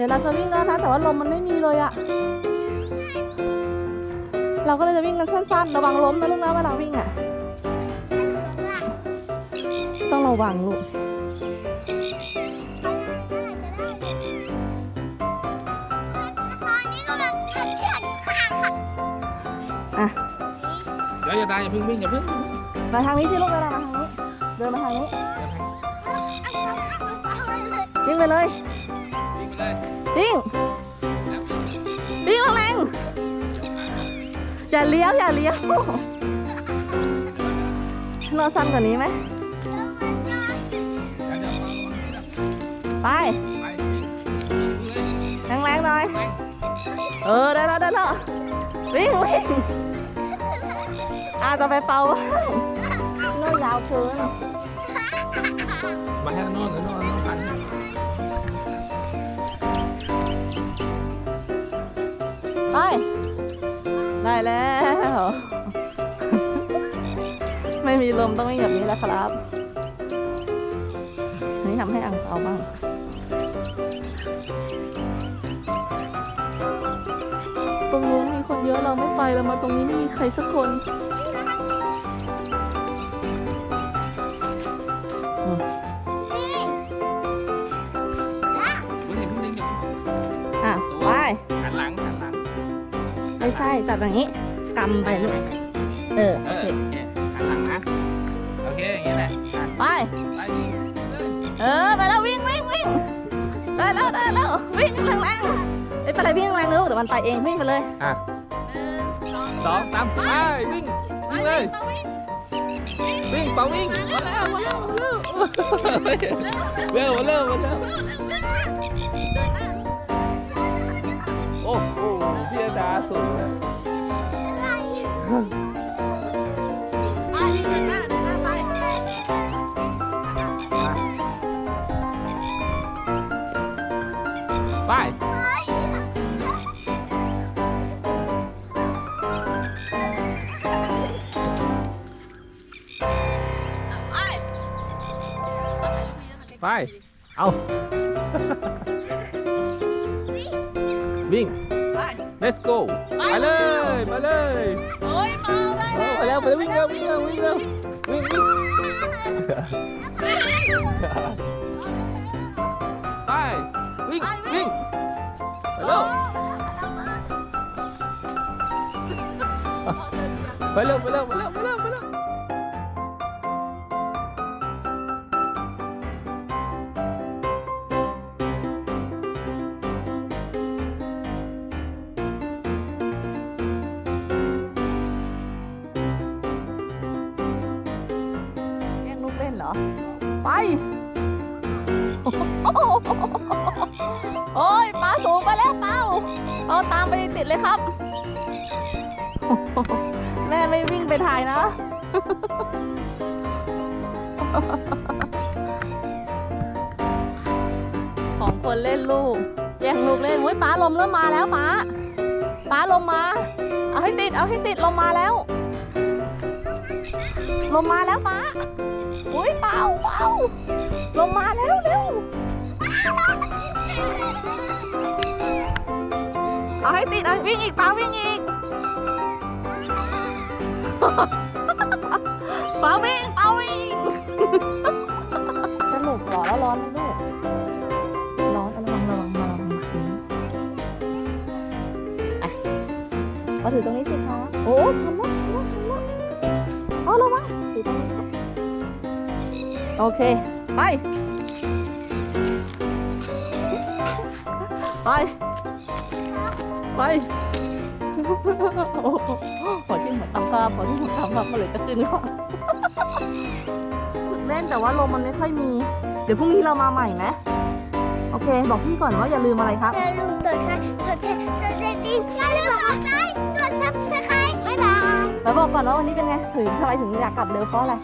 ดี๋ยวเราจะวิ่งแล้วนะ แต่ว่าลมมันไม่มีเลยอะเราก็เลยจะวิ่งกันสั้นๆ ระวังล้มนะลูกนะเวลาวิ่งอะต้องระวังลูกตอนนี้กำลังทันเชือกข้างค่ะอะเดี๋ยวอย่าตายอย่าเพิ่งวิ่งอย่าเพิ่งมาทางนี้สิลูกเวลามาทางนี้ เดินมาทางนี้วิ่งไปเลย วิ่งไปเลยวิ่งแล้งแรงๆอย่าเลี้ยวอย่าเลี้ยวเราสั้นกว่านี้ไหมไปไปวิ่งแรงๆหน่อย เออได้แล้วได้แล้ววิ่งวิ่งอาจะไปเป่าบ้างเลื่อยยาวเกินมาให้โน่นโน่นโน่น ได้แล้ว ไม่มีลมต้องวิ่งแบบนี้แหละครับ นี่ทำให้อังเปาบ้างตรงนู้นมีคนเยอะเราไม่ไปเรามาตรงนี้ไม่มีใครสักคน ใช่จับอย่างนี้กำไปลูกเออเอโออเคโอเคหันหลังนะ โอเค อย่างนี้แหละอะไป ไปวิ่งเลยเออ ไปแล้ววิ่งวิ่งวิ่งได้แล้วได้แล้ววิ่งแรงๆไม่เป็นไรวิ่งแรงๆลูกเดี๋ยวมันไปเองวิ่งไปเลย อะสองสามไปวิ่งวิ่งเลย วิ่งเป่าวิ่งมาแล้วมาแล้วมาแล้วเร็วมาเร็วมาเร็ว สูงเลยไปไป เอา วิ่ง let's go ไปเลย ไปเลยโอ้ยเมาได้เอาไปแล้วไปแล้ววิ่งเร็ววิ่งเร็ววิ่งเร็ววิ่งวิ่งไปวิ่งวิ่งไปเร็วไปเร็วไปเร็วไปเร็วไปเร็วไปเร็ว ไป โอ้ยปลาสูงไปแล้วเปาเอาตามไปติดเลยครับ แม่ไม่วิ่งไปถ่ายนะ ของคนเล่นลูก แย่งลูกเล่นเฮ้ยป้าลมเริ่มมาแล้วป้าป้าลมมา เอาให้ติด เอาให้ติดลมมาแล้ว ลมมาแล้วป้า อุ้ยเปล่าเปล่าลมาแล้วเร็วเอาให้ติดเอาวิ่งอีกป้าวิ่งอีกป้าวิ่งป้าวิ่งสนุกเหรอแล้วร้อนไหมลูกร้อนระวังระวังระวังจริงอะมาถือตรงนี้สิคะโอ้ทำแล้วทำแล้วทำแล้ว โอเค ไป ไป ไปโอ้โหขอที่หัวตำภาพขอที่หัวตำภาพมาเลยจะขึ้นก่อนเล่นแต่ว่าลมมันไม่ค่อยมี เดี๋ยวพรุ่งนี้เรามาใหม่ไหมโอเค บอกพี่ก่อนว่าอย่าลืมอะไรครับ อย่าลืมกดไลค์กดแชร์กดกระดิ่งอย่าลืมกดไลค์กดซับสไครต์บ๊ายบายแล้วบอกก่อนว่าวันนี้เป็นไง ถึงทำไมถึงอยากกลับเร็วเพราะอะไร